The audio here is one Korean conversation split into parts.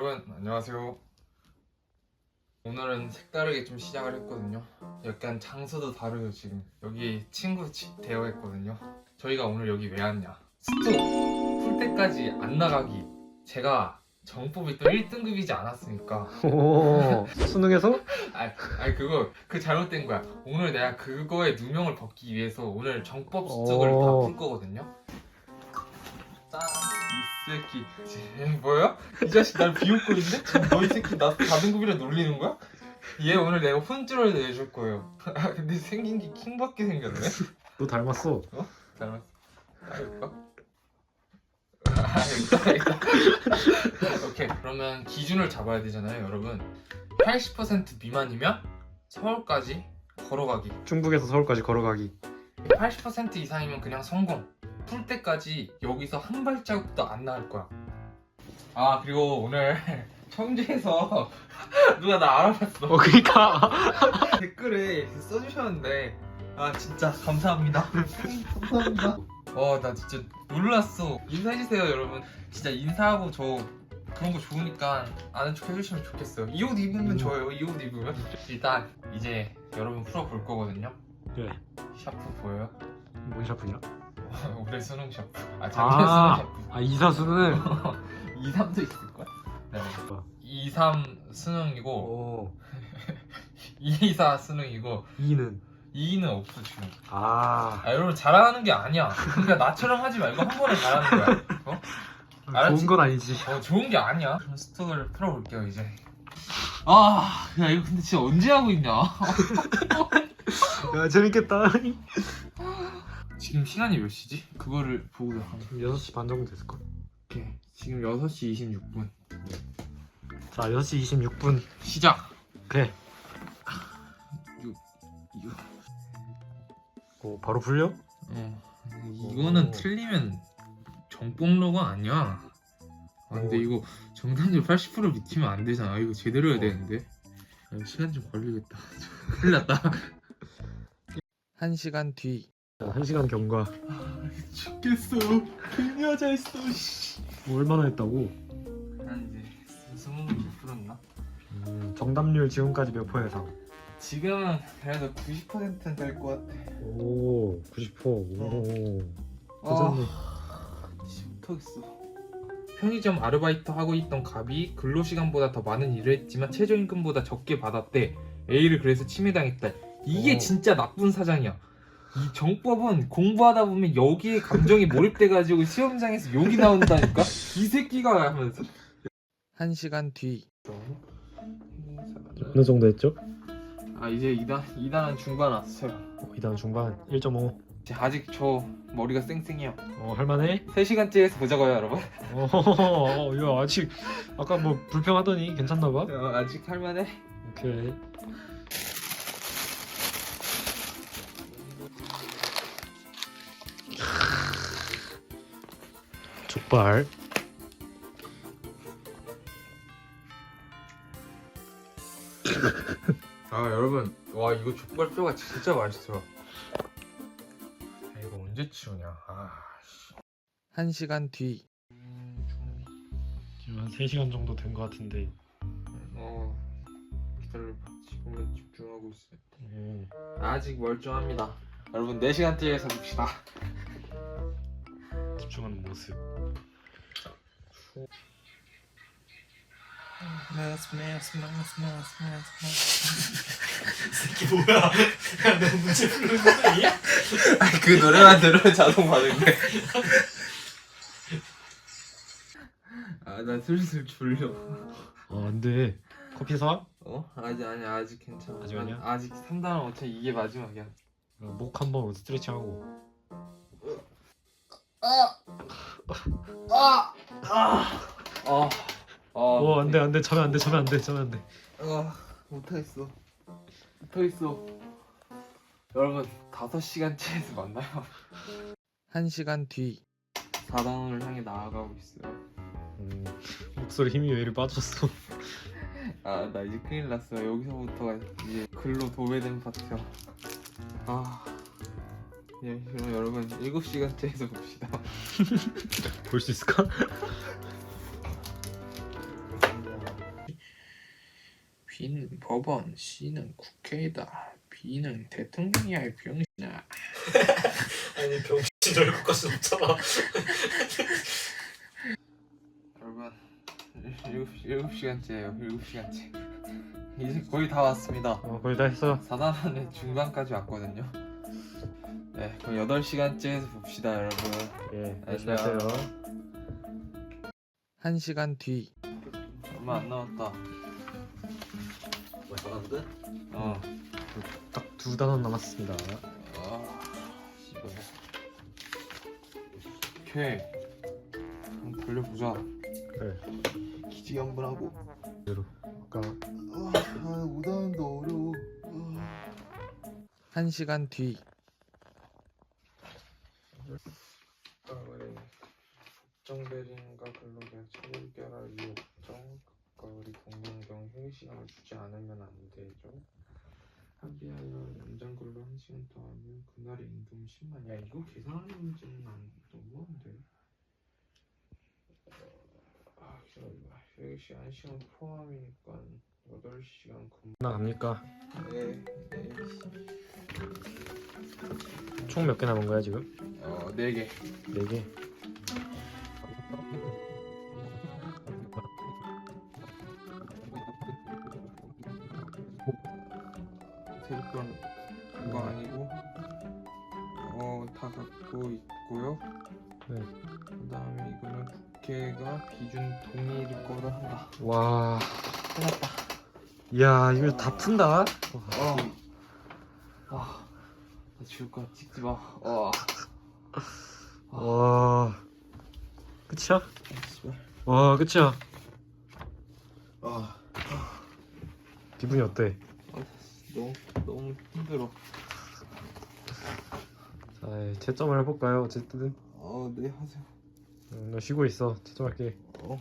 여러분 안녕하세요. 오늘은 색다르게 좀 시작을 했거든요. 약간 장소도 다르죠 지금. 여기 친구 집 되어 있거든요. 저희가 오늘 여기 왜 왔냐? 스토 풀 때까지 안 나가기. 제가 정법이 또 1등급이지 않았습니까? 오, 수능에서? 아, 아니 그거 그 잘못된 거야. 오늘 내가 그거에 누명을 벗기 위해서 오늘 정법 수특을 오. 다풀 거거든요. 새끼. 쟤 뭐야? 이 자식 날 비웃고 있네? 너이 새끼 나 4등급이라 놀리는 거야? 얘 오늘 내가 혼쭐을 내줄 거예요. 아 근데 생긴 게 킹받게 생겼네. 너 닮았어. 닮았어. 따를까? 아, 있다, 있다. 오케이. 그러면 기준을 잡아야 되잖아요, 여러분. 80% 미만이면 서울까지 걸어가기. 중국에서 서울까지 걸어가기. 80% 이상이면 그냥 성공. 풀 때까지 여기서 한 발자국도 안 나갈 거야. 아, 그리고 오늘 청주에서 누가 나 알아봤어. 어, 그니까. 댓글에 써주셨는데 아 진짜 감사합니다 감사합니다 와 나 진짜 놀랐어 인사해주세요 여러분 진짜 인사하고 저 그런 거 좋으니까 아는 척 해주시면 좋겠어요 이 옷 입으면 음. 좋아요 이 옷 입으면 일단 이제 여러분 풀어볼 거거든요 그래. 샤프 보여요? 뭔 샤프냐? 올해 수능 샤프 아 작년 아, 수능 샤프 아, 이사수는? 2, 3도 있을걸? 네. 어. 2, 3 수능이고 오, 2, 4 수능이고 2는? 2는 없어 지금 아, 아 여러분 잘하는 게 아니야. 그러니까 나처럼 하지 말고 한 번에 잘하는 거야. 어? 알았지? 좋은 건 아니지. 어 좋은 게 아니야. 그럼 스톡을 풀어볼게요 이제. 아, 야 이거 근데 진짜 언제 하고 있냐? 야, 재밌겠다. 지금 시간이 몇 시지? 그거를 보고 하면. 지금 6시 반 정도 됐을걸? 오케이. 지금 6시 26분. 자, 6시 26분. 시작. 그래. 이거. 오, 바로 풀려? 어. 이거는 오. 틀리면 정복로가 아니야. 아 근데 오. 이거 정답률 80% 미치면 안 되잖아. 이거 제대로 해야 되는데. 아, 시간 좀 걸리겠다. 큰일 났다. 한 시간 뒤. 자, 1시간 경과. 죽겠어. 괜히 하자 했어. 씨. 뭐 얼마나 했다고? 난 이제 스무 개 풀었나? 음, 정답률 지금까지 몇퍼 이상? 지금은 그래도 90%는 될 것 같아. 오, 90%. 오, 아, 괜찮네. 못하겠어. 편의점 아르바이트 하고 있던 갑이 근로 시간보다 더 많은 일을 했지만 최저임금보다 적게 받았대. A를 그래서 침해당했다. 이게 어. 진짜 나쁜 사장이야. 이 정법은 공부하다 보면 여기에 감정이 몰입돼가지고 시험장에서 욕이 나온다니까. 이 새끼가 하면서. 한 시간 뒤. 어느 정도 했죠? 아 이제 2단 2단은 중반 왔어요. 어, 2단 중반 1.5. 이제 아직 저 머리가 쌩쌩해요. 어, 할만해? 3시간째에서 보자고요, 여러분. 어, 야, 아직 아까 뭐 불평하더니 괜찮나 봐? 어, 아직 할만해. 오케이. 족발. 아 여러분, 와 이거 족발뼈가 진짜 맛있어. 아, 이거 언제 치우냐? 아. 씨. 한 시간 뒤. 음, 지금 한 3시간 정도 된 것 같은데. 어 기다려. 지금은 집중하고 있어요. 네. 아직 멀쩡합니다. 여러분 4 시간째에서 봅시다. 집중하는 모습. 새끼 뭐야? 야, 너 문제 풀는 거 아니야? 그 노래만 들으면 자동 받은데. 아나 슬슬 졸려. 어, 안 돼. 커피 사? 어? 아직 아니 아직 괜찮아. 아직 아니야? 아직 3단 5천 이게 마지막이야. 어, 목 한번 스트레칭 하고. 아! 아! 아! 아! 어, 안 돼, 안 돼. 자면 안 돼. 자면 안 돼. 자면 안 돼. 아, 못하겠어. 못하겠어. 여러분, 5시간째에서 만나요. 1시간 뒤. 4단원을 향해 나아가고 있어요. 음, 목소리 힘이 왜 이리 빠졌어? 아, 나 이제 큰일 났어. 여기서부터가 이제 글로 도배된 파트야. 아. 예, 그럼 여러분 7시간째에서 봅시다. 볼 수 있을까? B는 법원, C는 국회이다. B는 대통령이야 이 병신아. 아니 병신 얼굴 것은 없잖아. 여러분 일곱 일곱 시간째예요. 일곱 시간째. 이제 거의 다 왔습니다. 어 거의 다 했어. 4단 안에 중반까지 왔거든요. 네, 그럼 8 시간째에서 봅시다, 여러분. 예 열심히 열심히 하세요. 하세요. 1 시간 뒤. 얼마 안 남았다. 뭐야 전화거든? 어. 딱 두 단원 남았습니다. 아, 씨발. 오케이. 한번 돌려보자. 네. 기지 한번 하고. 아까 아, 5단도 어려워. 한 시간 뒤. 국정대리인과 근로계약 체결할 이유 없정. 국가우리 공무원경 휴일 시간을 주지 않으면 안 되죠. 합의하여 연장 근로 한 시간 더 하면 그날의 임금 10만. 야 이거 계산하는 문제는 안 너무한데. 어, 아 기다려봐. 휴일 시간 1 시간 포함이니까 8 시간 근무. 나갑니까? 네. 네. 총 몇 개 남은 거야 지금? 어, 4개. 네 개. 세금 그거 아니고 어 다 갖고 있고요. 네. 그다음에 이거는 국회가 비준 동의일 거를 한다. 와. 끝났다. 이야 이걸 다 푼다. 어. 아, 나 죽을 거야. 찍지 마. 어. 와. 끝이야? 와 끝이야. 아, 기분이 어때? 아, 너무 너무 힘들어. 자 예, 채점을 해볼까요? 어쨌든 어, 네 하세요. 음, 너 쉬고 있어. 채점할게. 어.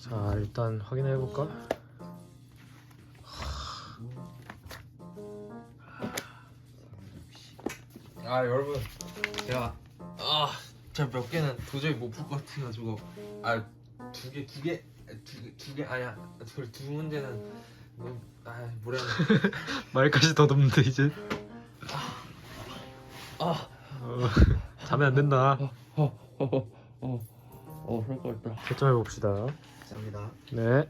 자 일단 확인해 볼까? 아 여러분 제가 아 제가 몇 개는 도저히 못 풀 것 같아가지고 아 두 개 두개두개두 개 아니야 두, 두 문제는 뭐, 아 뭐라 해야 말까지 더듬는데 이제. 아 어, 자면 안 된다. 어어어어 그럴 것 같다 채점해 봅시다. 갑니다 네.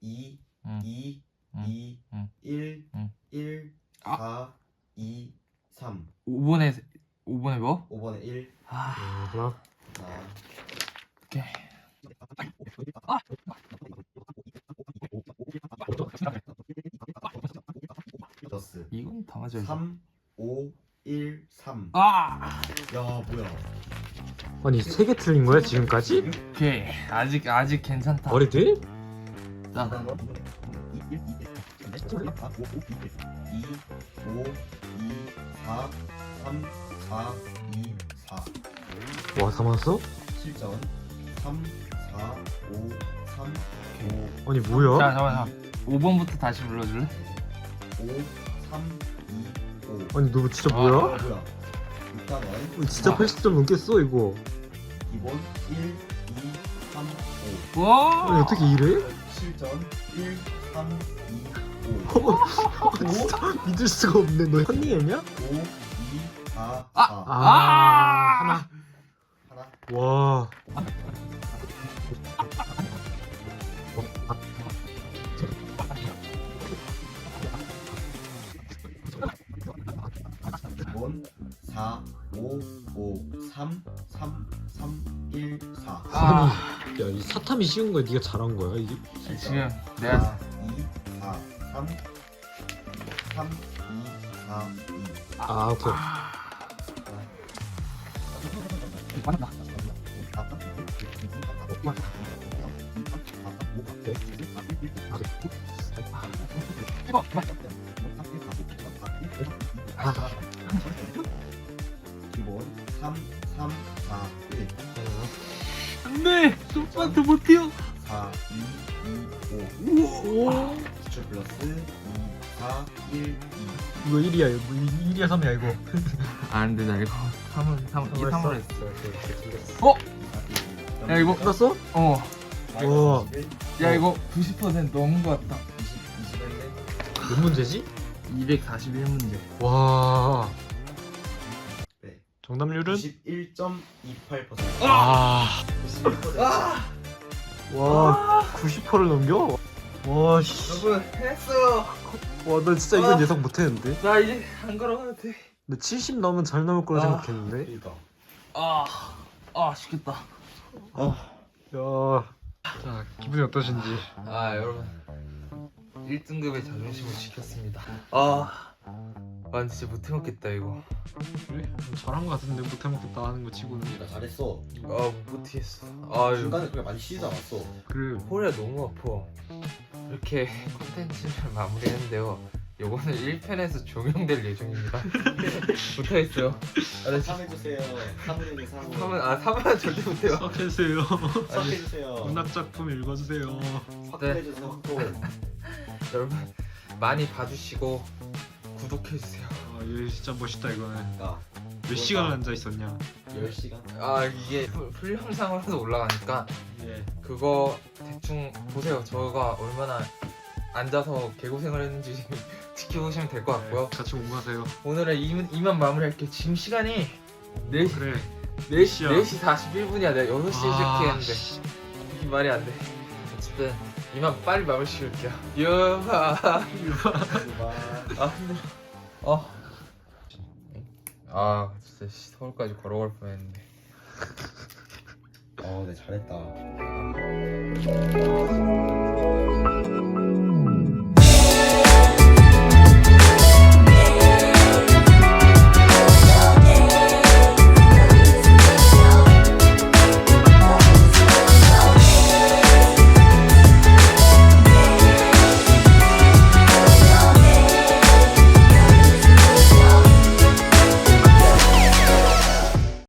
2 응. 2 응. 2 응. 1 응. 1 아. 4 2 3 5번에 5번에 뭐? 5번에 1 아. 음, 하나. 4 오케이 플러스 이건 다 맞아야지. 3 5 1 3 아! 야 뭐야. 아니 세 개 틀린 거야 지금까지? 오케이. 아직 아직 괜찮다. 머리 돼? 나. 2 1 2 1 5 5 2 5 2 4 와 다 맞았어? 실전 3 4 5 3 아니 5 뭐야? 자 잠깐만 잠깐만 5번부터 다시 불러줄래? 5 3 2 5 아니 너 진짜 아. 뭐야? 뭐야 6단원 어, 진짜 80점 넘겠어 이거. 기본 1 2 3 와 아니 어떻게 이래? 5 실전 1 3 2 5 5 진짜 믿을 수가 없네. 너 현니엠이야? 2 4 4 아, 아! 하나. 와. 기본 4 5 5 3 3 3 1 4 아 야 이 사탐이 쉬운 거야. 네가 잘한 거야 이게. 지금 내가 4 2 4 3 3 2 4 2 아 오케이. 기본 3 3 4 1 안돼 소프한테 못해요 4 2 2 5오 기출 플러스 2 4 1 2 이거 1이야. 이거 1이야 3이야 이거. 아, 나 이거 3은 3이 3으로 했어. 어? 4 1야 이거 끝났어? 어. 우와. 야 이거 90% 넘은 것 같다. 20, 21네. 몇 문제지? 241문제. 와. 네. 정답률은? 91.28%. 아. 91%. 아 와. 90%를 넘겨? 와 씨. 여러분 했어요. 와, 나 진짜 이건 아. 예상 못 했는데. 나 이제 안 걸어가도 돼. 근데 70 넘으면 잘 나올 거라 아. 생각했는데. 그러니까. 아, 아 죽겠다. 야. 자, 기분이 어떠신지. 아 여러분 1등급의 자존심을 지켰습니다. 아, 아 진짜 못 해먹겠다 이거. 그래? 좀 잘한 거 같은데 못 해먹겠다 하는 거 치고는. 나 잘했어. 아 못하겠어. 아 이거 중간에 그렇게 많이 쉬지 않았어. 그래. 허리가 너무 아파. 이렇게 콘텐츠를 마무리했는데요. 요거는 1편에서 종영될 예정입니다. 못하겠어요. 아, 나 진짜 3해주세요. 3분의 3. 3은 아 3은 절대 못해요. 수학해주세요. 섭해주세요. 문학 작품 읽어주세요. 확보해주세요. 확보. 여러분 많이 봐주시고 구독해 주세요. 아, 이거 진짜 멋있다 이거는. 야, 몇 시간 앉아 있었냐? 10시간? 아 이게 풀- 풀 영상으로 올라가니까 예. 그거 대충 보세요. 저가 얼마나 앉아서 개고생을 했는지 보시면 될 것 같고요. 같이 공부하세요. 오늘은 이만, 이만 마무리할게요. 지금 시간이 4시, 그래. 4시, 시야. 4시 41분이야. 내가 6시에 아, 시작했는데. 씨. 이게 말이 안 돼. 어쨌든 이만 빨리 마무리 지을게요. 유하. 봐. 아 힘들어. 어. 아 진짜 씨, 서울까지 걸어갈 뻔했는데. 어, 네 잘했다.